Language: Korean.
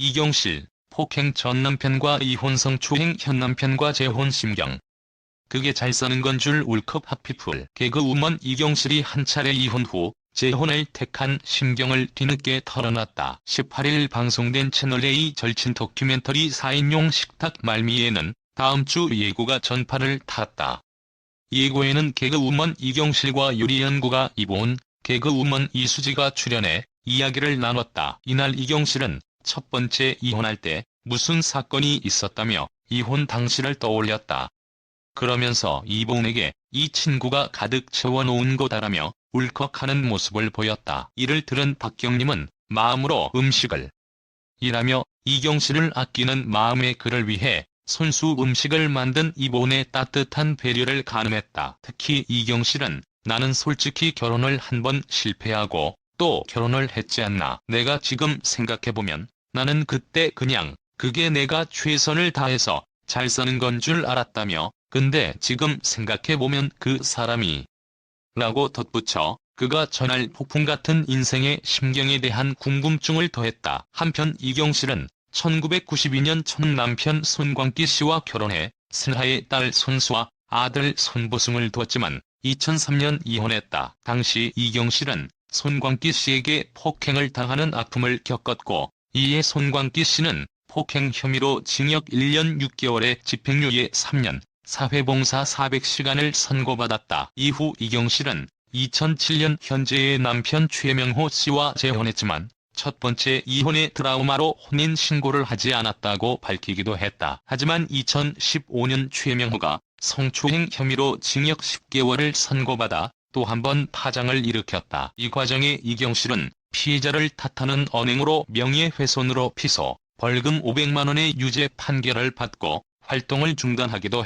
이경실, 폭행 전 남편과 이혼 성추행 현 남편과 재혼 심경. 그게 잘 사는 건 줄 울컥 하피풀. 개그우먼 이경실이 한 차례 이혼 후 재혼을 택한 심경을 뒤늦게 털어놨다. 18일 방송된 채널A 절친 다큐멘터리 4인용 식탁 말미에는 다음 주 예고가 전파를 탔다. 예고에는 개그우먼 이경실과 유리연구가 이본, 개그우먼 이수지가 출연해 이야기를 나눴다. 이날 이경실은 첫 번째 이혼할 때 무슨 사건이 있었다며 이혼 당시를 떠올렸다. 그러면서 이봉에게 이 친구가 가득 채워놓은 거다라며 울컥하는 모습을 보였다. 이를 들은 박경림은 마음으로 음식을 일하며 이경실을 아끼는 마음의 그를 위해 손수 음식을 만든 이본의 따뜻한 배려를 가늠했다. 특히 이경실은 나는 솔직히 결혼을 한 번 실패하고 또 결혼을 했지 않나. 내가 지금 생각해보면 나는 그때 그냥 그게 내가 최선을 다해서 잘 사는 건 줄 알았다며 근데 지금 생각해보면 그 사람이 라고 덧붙여 그가 전할 폭풍 같은 인생의 심경에 대한 궁금증을 더했다. 한편 이경실은 1992년 첫 남편 손광기 씨와 결혼해 슬하의 딸 손수와 아들 손보승을 두었지만 2003년 이혼했다. 당시 이경실은 손광기 씨에게 폭행을 당하는 아픔을 겪었고 이에 손광기 씨는 폭행 혐의로 징역 1년 6개월에 집행유예 3년, 사회봉사 400시간을 선고받았다. 이후 이경 실은 2007년 현재의 남편 최명호 씨와 재혼했지만 첫 번째 이혼의 트라우마로 혼인 신고를 하지 않았다고 밝히기도 했다. 하지만 2015년 최명호가 성추행 혐의로 징역 10개월을 선고받아 또 한 번 파장을 일으켰다. 이 과정에 이경 실은 피해자를 탓하는 언행으로 명예훼손으로 피소, 벌금 500만원의 유죄 판결을 받고 활동을 중단하기도